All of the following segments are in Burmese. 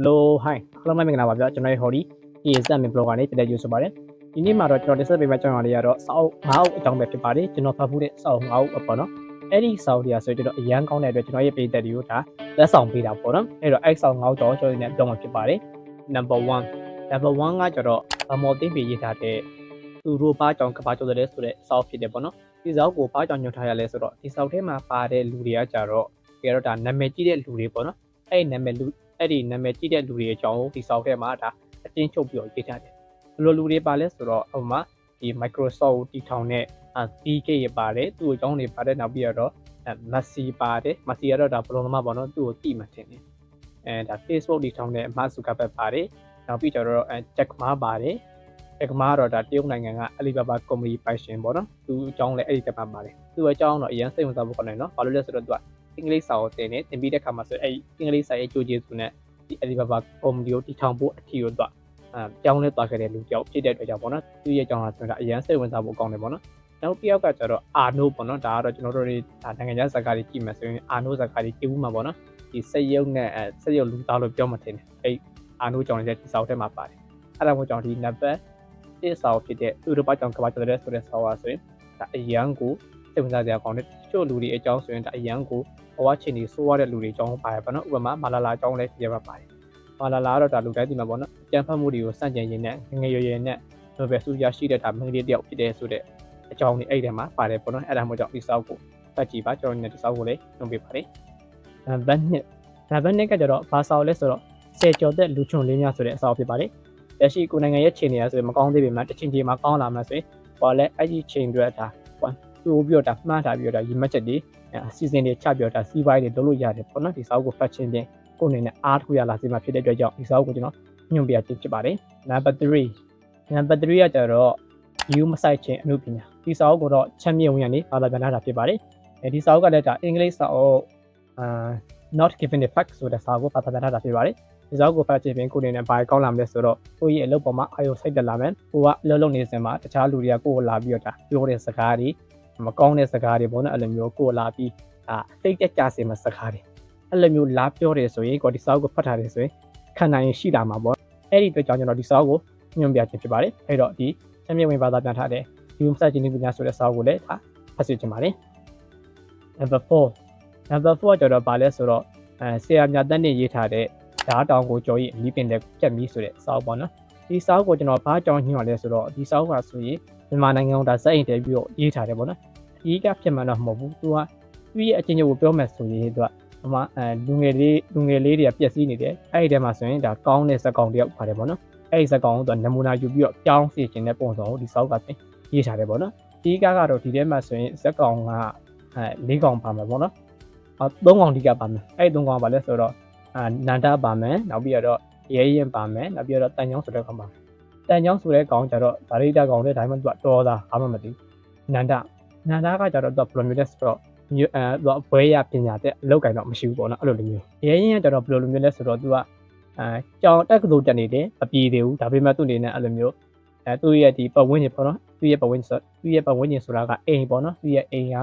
Hello hi အားလုံးပဲမင်္ဂလာပါဗျာကျွန်တော်ရဲ့ Hori ESM blog ကနေပြည်တဲ့ user ပါတယ်ဒီနေ့မှာတော့ကျွန်တော်တင်ဆက်ပေးမယ့်ကြောင်းအရာလေးကတော့စောက်ငါးအုပ်အကြောင်းပဲဖြစ်ပါတယ်ကျွန်တော်ဖတ်ဖို့တဲ့စောက်ငါးအုပ်ပေါ့နော်အဲ့ဒီစောက်တွေကဆိုကျွန်တော်အရန်ကောင်းတဲ့အတွက်ကျွန်တော်ရဲ့ပြည်သက်တွေကိုဒါလက်ဆောင်ပေးတာပေါ့နော်အဲ့တော့အဲ့စောက်ငါးအုပ်တော့ကျွန်တော်ဒီနေ့ပြောမှာဖြစ်ပါတယ် number 1 number 1ကကျတော့ဗမော်သိပြီရေးထားတဲ့သူတို့ဘာကြောင့်ကဘာကြောင့်လဲဆိုတဲ့စောက်ဖြစ်တယ်ပေါ့နော်ဒီစောက်ကိုဘာကြောင့်ညွှန်ထားရလဲဆိုတော့ဒီစောက်ထဲမှာပါတဲ့လူတွေကကြတော့ကြတော့ဒါနာမည်ကြီးတဲ့လူတွေပေါ့နော်အဲ့နာမည်လူ အဲ့ဒီနာမည်ကြီးတဲ့လူတွေအကြောင်းဒီစောက်ထဲမှာဒါအတင်းချုပ်ပြီးရေးထားတယ်ဘယ်လိုလူတွေပါလဲဆိုတော့ဥပမာဒီ Microsoft ကိုတီထောင်တဲ့ PK ရပါတယ်သူ့အကြောင်းတွေပါတယ်နောက်ပြီးတော့ Messi ပါတယ် Messi ကတော့ဒါဘလုံးသမားပေါ့နော်သူ့ကိုတိမှထင်တယ်အဲဒါ Facebook တီထောင်တဲ့အမဆုကဘက်ပါတယ်နောက်ပြီးတော့အဲ Jack Ma ပါတယ် Jack Ma တော့ဒါတရုတ်နိုင်ငံက Alibaba Company ပိုင်ရှင်ပေါ့နော်သူအကြောင်းလည်းအဲ့ဒီတက်မှာပါတယ်သူအကြောင်းတော့အရင်စိတ်ဝင်စားဖို့ကောင်းတယ်နော်ဘာလို့လဲဆိုတော့သူက အင်္ဂလိပ်စာကိုသင်နေသင်ပြီးတဲ့ခါမှာဆိုအဲ့အင်္ဂလိပ်စာရဲ့ကြိုးကျေးဇူးနဲ့ဒီ Alibaba Company ကိုတီထောင်ဖို့အထီကိုသူကအဲပြောင်းလဲသွားခဲ့တဲ့လူတယောက်ဖြစ်တဲ့အတွက်ကြောင့်ပေါ့နော်သူရဲ့အကြောင်းကဆိုတော့အရင်စိတ်ဝင်စားဖို့ကောင်းတယ်ပေါ့နော်နောက်တစ်ယောက်ကကျတော့အာနိုပေါ့နော်ဒါကတော့ကျွန်တော်တို့တွေဒါနိုင်ငံခြားဇာတ်ကားတွေကြည့်မှဆိုရင်အာနိုဇာတ်ကားတွေကြည့်ဦးမှာပေါ့နော်ဒီစက်ရုပ်နဲ့အဲစက်ရုပ်လူသားလို့ပြောမှထင်တယ်အဲ့အာနိုကြောင့်လည်းဒီစောက်ထဲမှာပါတယ်အဲ့ဒါမို့ကြောင့်ဒီနံပါတ်တစ်စောက်ဖြစ်တဲ့ဥရောပကြောင့်ကမ္ဘာကျော်တဲ့ဆိုတဲ့စောက်ပါဆိုရင်ဒါအရန်ကို စိတ်ဝင်စားစရာကောင်းတယ်တချို့လူတွေအကြောင်းဆိုရင်ဒါအရန်ကိုဘဝချင်းတွေစိုးရတဲ့လူတွေအကြောင်းပါတယ်ပေါ့နော်ဥပမာမာလာလာအကြောင်းလည်းပြရမှာပါတယ်မာလာလာကတော့ဒါလူတိုင်းဒီမှာပေါ့နော်ကြံဖတ်မှုတွေကိုစန့်ကျင်ရင်းနဲ့ငငယ်ရွယ်ရွယ်နဲ့နိုဘယ်ဆုရရှိတဲ့ဒါမင်းလေးတယောက်ဖြစ်တဲ့ဆိုတဲ့အကြောင်းတွေအဲ့ဒီမှာပါတယ်ပေါ့နော်အဲ့ဒါမှကြောင့်ဒီစောက်ကိုဖတ်ကြည့်ပါကျွန်တော်တို့ဒီစောက်ကိုလည်းနှုတ်ပြပါတယ်နံပါတ်1နံပါတ်2ကကျတော့ဘာစောက်လဲဆိုတော့ဆယ်ကျော်သက်လူချုံလေးများဆိုတဲ့အစောက်ဖြစ်ပါတယ်လက်ရှိကိုနိုင်ငံရဲ့ခြေနေရဆိုရင်မကောင်းသေးပေမဲ့တစ်ချိန်ချိန်မှာကောင်းလာမှဆိုရင်ဟောလဲအဲ့ဒီချိန်တွေဒါ တူပြီးတော့ဒါမှားထားပြီးတော့ဒါရီမက်ချက်တွေအစီအစဉ်တွေချပြီးတော့ဒါစီးပွားရေးတွေလုပ်လို့ရတယ်ပေါ့နော်ဒီစောက်ကိုဖတ်ချင်းချင်းကိုယ်အနေနဲ့အားထုတ်ရလာစေမှာဖြစ်တဲ့အတွက်ကြောင့်ဒီစောက်ကိုကျွန်တော်ညွှန်ပြခြင်းဖြစ်ပါတယ်နံပါတ်3နံပါတ်3ကကျတော့ view မဆိုင်ခြင်းအမှုပညာဒီစာအုပ်ကိုတော့ချမ်းမြေဝင်ရနေဘာသာပြန်လာတာဖြစ်ပါတယ်အဲဒီစာအုပ်ကလည်းဒါအင်္ဂလိပ်စာအုပ်အာ not given the fact ဆိုတဲ့စာအုပ်ကိုဘာသာပြန်လာတာဖြစ်ပါတယ်ဒီစာအုပ်ကိုဖတ်ကြည့်ရင်ကိုယ်အနေနဲ့ဘာကောင်းလာမလဲဆိုတော့ကိုယ့်ရဲ့အလုပ်ပေါ်မှာအာရုံစိုက်တက်လာမယ်ကိုကအလုပ်လုပ်နေစဉ်မှာတခြားလူတွေကကိုယ်ကိုလာပြီးတော့ဒါပြောတဲ့စကားတွေ မကောင်းတဲ့စကားတွေပေါ့နော်အဲ့လိုမျိုးကိုယ်လာပြီးအာစိတ်တက်ကြစေမယ့်စကားတွေအဲ့လိုမျိုးလာပြောတယ်ဆိုရင်ကိုဒီစာအုပ်ကိုဖတ်ထားတယ်ဆိုရင်ခံနိုင်ရင်ရှိလာမှာပေါ့အဲ့ဒီအတွက်ကြောင့်ကျွန်တော်ဒီစာအုပ်ကိုညွှန်ပြခြင်းဖြစ်ပါတယ်အဲ့တော့ဒီချမ်းမြေဝင်ဘာသာပြန်ထားတဲ့ view စခြင်းပညာဆိုတဲ့စာအုပ်ကိုလည်းဒါဖတ်စီခြင်းပါတယ် number 4 number 4ကျတော့ဗာလဲဆိုတော့အဲဆရာမြတ်တက်နေရေးထားတဲ့ဓာတ်တောင်ကိုကြော်ရည်အမိပင်တဲ့ပြက်မီဆိုတဲ့စာအုပ်ပေါ့နော်ဒီစာအုပ်ကိုကျွန်တော်ဘာကြောင့်ညွှန်ရလဲဆိုတော့ဒီစာအုပ်ကဆိုရင် မြန်မာနိုင်ငံကဒါစက်အိမ်တယ်ပြီးတော့ရေးထားတယ်ပေါ့နော်ဒီကဖြစ်မှန်တော့မဟုတ်ဘူးသူကသူ့ရဲ့အချင်းချင်းကိုပြောမယ်ဆိုရင်သူကဟိုမှာအဲလူငယ်လေးလူငယ်လေးတွေကပြက်စီးနေတယ်အဲ့ဒီထဲမှာဆိုရင်ဒါကောင်းတဲ့စက်ကောင်တယောက်ပါတယ်ပေါ့နော်အဲ့ဒီစက်ကောင်ကိုသူကနမူနာယူပြီးတော့ပြောင်းစီခြင်းတဲ့ပုံစံကိုဒီစာအုပ်ကပြင်ရေးထားတယ်ပေါ့နော်ဒီကကတော့ဒီထဲမှာဆိုရင်စက်ကောင်ကအဲ၄ကောင်ပါမှာပေါ့နော်အော်၃ကောင်ဒီကပါမယ်အဲ့ဒီ၃ကောင်ပါလဲဆိုတော့အာနန္ဒပါမယ်နောက်ပြီးတော့ရဲရင်ပါမယ်နောက်ပြီးတော့တန်ချောင်းဆိုတဲ့ကောင်ပါ တန်ချောင်းဆိုတဲ့ကောင်ကျတော့ဗာရိတာကောင်တဲ့ဒါမှမဟုတ်တော်သားဘာမှမသိနန္ဒနန္ဒကကျတော့သူကဘယ်လိုမျိုးလဲဆိုတော့မျိုးအဲသူကဘွဲရပညာတဲ့အလောက်ကင်တော့မရှိဘူးပေါ့နော်အဲ့လိုလိုမျိုးရဲရင်ကကျတော့ဘယ်လိုလိုမျိုးလဲဆိုတော့သူကအဲကြောင်တက်ကတူတက်နေတယ်မပြေသေးဘူးဒါပေမဲ့သူ့အနေနဲ့အဲ့လိုမျိုးအဲသူ့ရဲ့ဒီပတ်ဝန်းကျင်ပေါ့နော်သူ့ရဲ့ပတ်ဝန်းကျင်ဆိုသူ့ရဲ့ပတ်ဝန်းကျင်ဆိုတာကအိမ်ပေါ့နော်သူ့ရဲ့အိမ်က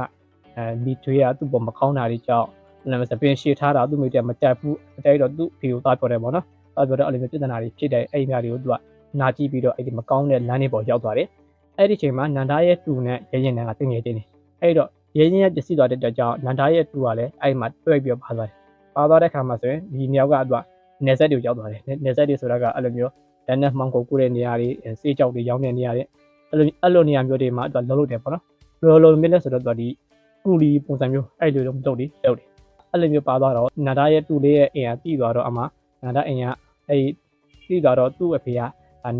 အဲမိထွေးကသူ့ပေါ်မကောင်းတာတွေကြောင့်နာမည်စပင်ရှေ့ထားတာသူ့မိတဲ့မတက်ဘူးအတိုက်တော့သူ့ဖီကိုသားပြောတယ်ပေါ့နော်သားပြောတော့အဲ့လိုမျိုးပြဿနာတွေဖြစ်တဲ့အိမ်များတွေကိုသူက နာကြည့်ပြီးတော့အဲ့ဒီမကောင်းတဲ့လမ်းတွေပေါ်ရောက်သွားတယ်အဲ့ဒီချိန်မှာနန္ဒာရဲ့တူနဲ့ရဲရင်နဲ့ကတင်ငယ်ချင်းနေအဲ့တော့ရဲရင်ရဲ့ပစ္စည်းသွားတဲ့အတွက်ကြောင့်နန္ဒာရဲ့တူကလည်းအဲ့မှာတွေ့ပြီးတော့ပါသွားတယ်ပါသွားတဲ့ခါမှာဆိုရင်ဒီနှစ်ယောက်ကသူကနေဆက်တွေရောက်သွားတယ်နေဆက်တွေဆိုတာကအဲ့လိုမျိုးတန်းနဲ့မှောင်ကိုကူတဲ့နေရာတွေစေးကြောက်တွေရောင်းတဲ့နေရာတွေအဲ့လိုအဲ့လိုနေရာမျိုးတွေမှာသူကလုံးလို့တယ်ပေါ့နော်လောလောမြင့်လဲဆိုတော့သူကဒီကူလီပုံစံမျိုးအဲ့လိုတော့မလုပ်တယ်လုပ်တယ်အဲ့လိုမျိုးပါသွားတော့နာဒါရဲ့တူလေးရဲ့အိမ်ကတီးသွားတော့အမနာဒါအိမ်ကအဲ့တီးသွားတော့သူ့အဖေက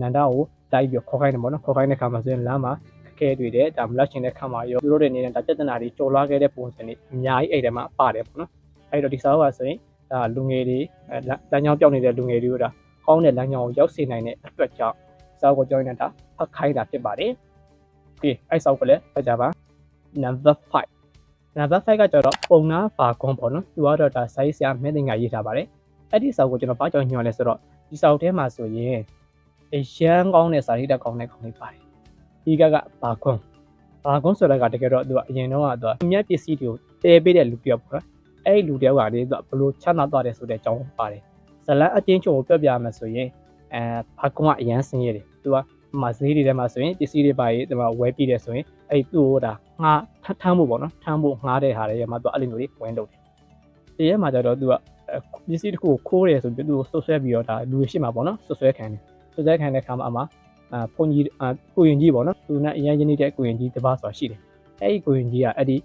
နန္ဒာကိုတိုက်ပြီးခေါ်ခိုင်းတယ်ပေါ့နော်ခေါ်ခိုင်းတဲ့ခါမှာဆိုရင်လမ်းမှာခက်တွေ့တယ်ဒါမလက်ရှင်တဲ့ခါမှာရောသူတို့တွေနေတဲ့ဒါပြဿနာတွေကြော်လွှားခဲ့တဲ့ပုံစံတွေအများကြီးအဲ့ထဲမှာပါတယ်ပေါ့နော်အဲ့တော့ဒီစာအုပ်ကဆိုရင်ဒါလူငယ်တွေလမ်းကြောင်းပြောင်းနေတဲ့လူငယ်တွေကိုဒါကောင်းတဲ့လမ်းကြောင်းကိုရောက်စေနိုင်တဲ့အတွက်ကြောင့်စာအုပ်ကိုကြောင်းနေတာဖတ်ခိုင်းတာဖြစ်ပါတယ်။ဒီအဲ့စာအုပ်ကလည်းဖတ်ကြပါ number 5 number 5ကကျတော့ပုံနာပါကွန်ပေါ့နော်သူကတော့ဒါ size ဆရာမဲတင်ကရေးထားပါတယ်အဲ့ဒီစာအုပ်ကိုကျွန်တော်ဘာကြောင့်ညွှန်လဲဆိုတော့ဒီစာအုပ်ထဲမှာဆိုရင် အရန်ကောင်းတဲ့စာရေးတက်ကောင်းတဲ့ကောင်းလေးပါတယ်ဒီကကပါကွန်ပါကွန်ဆိုတဲ့ကတကယ်တော့သူကအရင်တော့ကသူအမြတ်ပစ္စည်းတွေကိုတည်ပေးတဲ့လူပြောက်ပေါ့နော်အဲ့ဒီလူတယောက်ကလေသူကဘလို့ချမ်းသာသွားတယ်ဆိုတဲ့အကြောင်းပါတယ်စဇလန်အချင်းချုပ်ကိုပြောပြမယ်ဆိုရင်အဲဘာကွန်ကအရန်ဆင်းရဲတယ်သူကဟိုမှာဈေးတွေထဲမှာဆိုရင်ပစ္စည်းတွေပါရေးဒီမှာဝယ်ပြီးတယ်ဆိုရင်အဲ့သူ့ဟိုဒါငါထထမ်းဖို့ပေါ့နော်ထမ်းဖို့ငားတဲ့ဟာတွေမှာသူအဲ့လိုမျိုးလေးဝင်လုပ်တယ်တကယ်မှာကျတော့သူကပစ္စည်းတစ်ခုကိုခိုးတယ်ဆိုပြီးသူ့ကိုဆွဆွဲပြီးတော့ဒါလူရှိမှာပေါ့နော်ဆွဆွဲခံတယ် ဆွဆွဲခံတဲ့ခါမှာအမှအာဖုန်ကြီးအာကိုရင်ကြီးပေါ့နော်သူနဲ့အရင်ရင်းနေတဲ့ကိုရင်ကြီးတစ်ပါးဆိုတာရှိတယ်အဲ့ဒီကိုရင်ကြီးကအဲ့ဒီ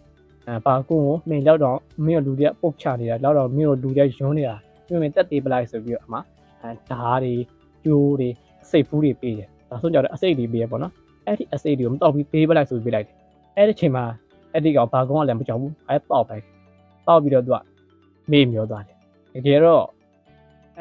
အာပါကုန်းကိုမင်းလောက်တော့မင်းတို့လူတွေကပုတ်ချနေတာလောက်တော့မင်းတို့လူတွေယွန်းနေတာမင်းမင်းတက်သေးပလိုက်ဆိုပြီးတော့အမှအဲဓားတွေကျိုးတွေစိတ်ဖူးတွေပေးတယ်ဒါဆိုကြတော့အစိတ်တွေပေးရပေါ့နော်အဲ့ဒီအစိတ်တွေကိုမတော့ပြီးပေးပလိုက်ဆိုပြီးပေးလိုက်တယ်အဲ့ဒီချိန်မှာအဲ့ဒီကောင်ဘာကုန်းကလည်းမကြောက်ဘူးအဲ့တော့လိုက်တော့ပြီးတော့သူကမေ့မျောသွားတယ်တကယ်တော့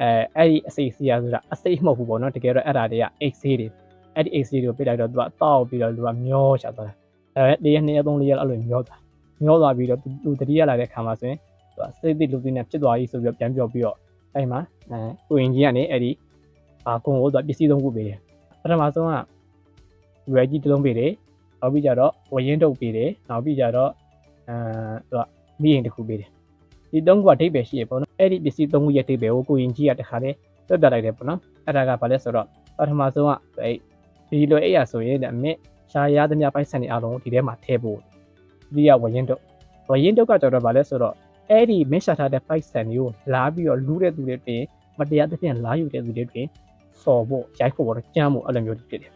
အဲအဲ့ဒီအစိတ်စီရဆိုတာအစိတ်မဟုတ်ဘူးပေါ့နော်တကယ်တော့အဲ့ဒါတွေက X ဆေးတွေအဲ့ဒီ X ဆေးတွေကိုပေးလိုက်တော့သူကတောက်ပြီးတော့သူကမျောချသွားတယ်အဲတရက်နှစ်ရက်သုံးရက်အဲ့လိုမျောသွားမျောသွားပြီးတော့သူတတိယလာတဲ့ခါမှာဆိုရင်သူကစိတ်တိလူတိနဲ့ဖြစ်သွားပြီဆိုပြီးတော့ပြန်ပြောပြီးတော့အဲ့မှာအဲကိုရင်ကြီးကနေအဲ့ဒီအာကွန်ကိုသူကပစ္စည်းသုံးခုပေးတယ်ပထမဆုံးကရွယ်ကြီးတစ်လုံးပေးတယ်နောက်ပြီးကြတော့ဝရင်တုပ်ပေးတယ်နောက်ပြီးကြတော့အဲသူကမိရင်တစ်ခုပေးတယ်ဒီသုံးခုကဒိတ်ပဲရှိရပေါ့နော် အဲ့ဒီပစ္စည်းသုံးခုရဲ့ဒိတ်ပဲကိုကိုရင်ကြီးကတခါတည်းတွတ်ပြလိုက်တယ်ပေါ့နော်အဲ့ဒါကဘာလဲဆိုတော့ပထမဆုံးကအဲ့ဒီလိုအဲ့ရဆိုရင်အမေရှားရသမျှပိုက်ဆံတွေအားလုံးဒီထဲမှာထည့်ဖို့ဒီကဝရင်တုပ်ဝရင်တုပ်ကကြတော့ဘာလဲဆိုတော့အဲ့ဒီမင်းရှာထားတဲ့ပိုက်ဆံတွေကိုလာပြီးတော့လူးတဲ့သူတွေပြင်မတရားသဖြင့်လာယူတဲ့သူတွေပြင်စော်ဖို့ရိုက်ဖို့တော့ကြမ်းဖို့အဲ့လိုမျိုးဖြစ်တယ်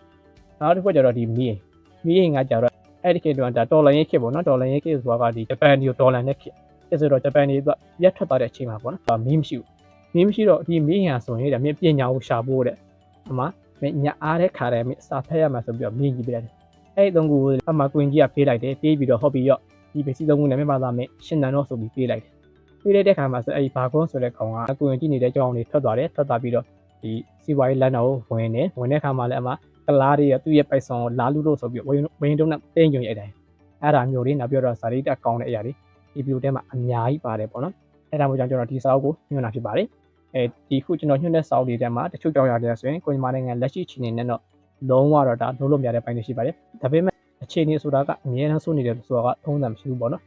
နောက်တစ်ခုကျတော့ဒီမီးမီးရင်ကကြတော့အဲ့ဒီခေတ်တုန်းကဒေါ်လာရင်းခေတ်ပေါ့နော်ဒေါ်လာရင်းခေတ်ဆိုတာကဒီဂျပန်မျိုးဒေါ်လာနဲ့ခေတ် အဲဆိုတော့ဂျပန်တွေကရက်ထွက်သွားတဲ့အချိန်မှာပေါ့နော်မီးမရှိဘူးမီးမရှိတော့ဒီမီးရံဆိုရင်ဒါမြင်ပညာကိုရှာဖို့တဲ့အမှမညအားတဲ့ခါတဲ့မစာဖက်ရမှာဆိုပြီးတော့မင်းကြီးပြလိုက်တယ်အဲ့ဒီသုံးခုအမှကွင်ကြီးကပေးလိုက်တယ်ပေးပြီးတော့ဟော့ပြီးတော့ဒီပစ္စည်းသုံးခုနဲ့မြမသားမယ်ရှင်းတန်တော့ဆိုပြီးပေးလိုက်တယ်ပေးလိုက်တဲ့ခါမှာဆိုအဲ့ဒီဘာကွန်းဆိုတဲ့ကောင်ကကွင်ကြီးနေတဲ့ကြောင်းလေးထွက်သွားတယ်ထွက်သွားပြီးတော့ဒီစီဝိုင်းလမ်းတော်ကိုဝင်တယ်ဝင်တဲ့ခါမှာလည်းအမှကလားတွေကသူ့ရဲ့ပိုက်ဆောင်ကိုလာလူလို့ဆိုပြီးဝင်ဝင်တုံးနဲ့တင်းကြုံရိုက်တယ်အဲ့ဒါမျိုးလေးနောက်ပြီးတော့ဇာတိတက်ကောင်းတဲ့အရာတွေ ဒီဗီဒီယိုထဲမှာအများကြီးပါတယ်ပေါ့နော်အဲ့ဒါမျိုးကြောင့်ကျွန်တော်ဒီစာအုပ်ကိုညွှန်တာဖြစ်ပါတယ်အဲဒီခုကျွန်တော်ညွှန်တဲ့စာအုပ်တွေထဲမှာတချို့ကြောင်ရတယ်ဆိုရင်ကိုညီမနိုင်ငံလက်ရှိအခြေအနေနဲ့တော့လုံးဝတော့ဒါလုံးလုံးများတဲ့ပိုင်းတွေရှိပါတယ်ဒါပေမဲ့အခြေအနေဆိုတာကအမြဲတမ်းဆိုးနေတယ်ဆိုတာကထုံးစံမရှိဘူးပေါ့နော်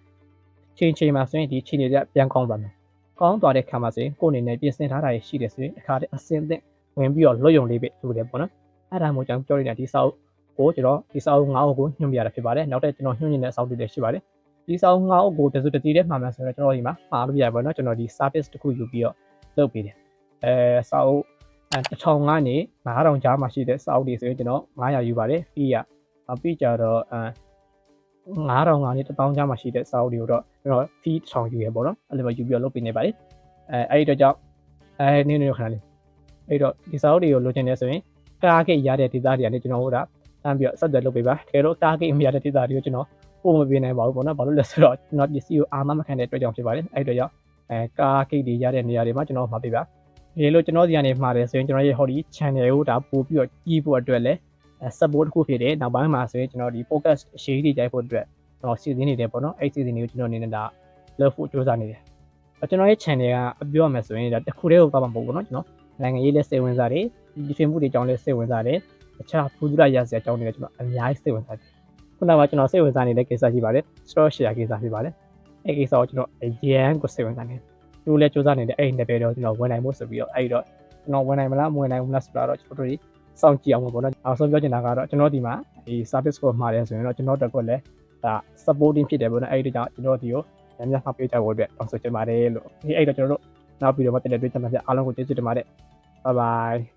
ချိန်ချိန်မှာဆိုရင်ဒီအခြေအနေတွေကပြန်ကောင်းသွားမယ်ကောင်းသွားတဲ့ခါမှာဆိုရင်ကိုယ်အနေနဲ့ပြင်ဆင်ထားတာရှိတယ်ဆိုရင်အခါတည်းအစင်သင့်ဝင်ပြီးတော့လွတ်ယုံလေးပဲလုပ်တယ်ပေါ့နော်အဲ့ဒါမျိုးကြောင့်ပြောနေတာဒီစာအုပ်ကိုကျွန်တော်ဒီစာအုပ်၅အုပ်ကိုညွှန်ပြရတာဖြစ်ပါတယ်နောက်ထပ်ကျွန်တော်ညွှန်နေတဲ့စာအုပ်တွေလည်းရှိပါတယ် ဒီစာအုပ်၅အုပ်ကိုတစုတတိတဲ့မှာမှဆိုတော့ကျွန်တော်ဒီမှာမှာလို့ပြရပါတော့ကျွန်တော်ဒီ service တစ်ခုယူပြီးတော့လုပ်ပေးတယ်အဲစာအုပ်1000ကနေ9000ကြားမှာရှိတဲ့စာအုပ်တွေဆိုရင်ကျွန်တော်900ယူပါတယ် fee ကပြီးကြတော့အဲ9000ကနေ1000ကြားမှာရှိတဲ့စာအုပ်တွေကိုတော့ကျွန်တော် fee 1000ယူရပေါ့နော်အဲ့လိုပဲယူပြီးတော့လုပ်ပေးနေပါတယ်အဲအဲ့ဒီတော့ကြောင့်အဲနင်းနေခဏလေးအဲ့တော့ဒီစာအုပ်တွေကိုလိုချင်နေဆိုရင်ကားကိတ်ရတဲ့ဒေတာတွေကနေကျွန်တော်တို့ကတန်းပြီးတော့ဆက်သွယ်လုပ်ပေးပါတကယ်လို့ကားကိတ်မရတဲ့ဒေတာတွေကိုကျွန်တော် ပို့မပေးနိုင်ပါဘူးပေါ့နော်ဘာလို့လဲဆိုတော့ကျွန်တော်ပစ္စည်းကိုအာမမခံတဲ့အတွက်ကြောင့်ဖြစ်ပါတယ်အဲ့အတွက်ကြောင့်အဲကားကိတ်တွေရတဲ့နေရာတွေမှာကျွန်တော်မှာပေးပါဒီလိုကျွန်တော်စီကနေမှာတယ်ဆိုရင်ကျွန်တော်ရဲ့ဟောဒီ channel ကိုဒါပို့ပြီးတော့ကြီးဖို့အတွက်လည်း support တစ်ခုဖြစ်တယ်နောက်ပိုင်းမှာဆိုရင်ကျွန်တော်ဒီ focus အရှိကြီးကြိုက်ဖို့အတွက်ကျွန်တော်စီစဉ်နေတယ်ပေါ့နော်အဲ့စီစဉ်တွေကိုကျွန်တော်အနေနဲ့ဒါလုပ်ဖို့ကြိုးစားနေတယ်ကျွန်တော်ရဲ့ channel ကပြောရမယ်ဆိုရင်ဒါတစ်ခုတည်းကိုသွားမှာမဟုတ်ဘူးเนาะကျွန်တော်နိုင်ငံရေးလက်စိတ်ဝင်စားတယ်ဒီfilm မှုတွေအကြောင်းလည်းစိတ်ဝင်စားတယ်တခြားဖူးဒရရစရာအကြောင်းတွေလည်းကျွန်တော်အများကြီးစိတ်ဝင်စားတယ် ခုနကကျွန်တော်စိတ်ဝင်စားနေတဲ့ကိစ္စရှိပါတယ် store share ကိစ္စဖြစ်ပါတယ်အဲ့ကိစ္စကိုကျွန်တော်အရန်ကိုစိတ်ဝင်စားနေသူလည်းစူးစမ်းနေတဲ့အဲ့ဒီ level တော့ကျွန်တော်ဝင်နိုင်ဖို့ဆိုပြီးတော့အဲ့တော့ကျွန်တော်ဝင်နိုင်မလားမဝင်နိုင်ဘူးလားဆိုတာတော့ကျွန်တော်တို့စောင့်ကြည့်အောင်ပေါ့နော်အောင်ဆုံးပြောချင်တာကတော့ကျွန်တော်ဒီမှာဒီ service ကိုမှာတယ်ဆိုရင်တော့ကျွန်တော်တက်ကွက်လည်းဒါ supporting ဖြစ်တယ်ပေါ့နော်အဲ့ဒီကြောင့်ကျွန်တော်ဒီကိုညညမှပေးကြဖို့အတွက်တောင်းဆိုချင်ပါတယ်လို့ဒီအဲ့တော့ကျွန်တော်တို့နောက်ပြီးတော့မတက်တဲ့တွေ့ချင်မှပြအားလုံးကိုကျေးဇူးတင်ပါတယ် bye bye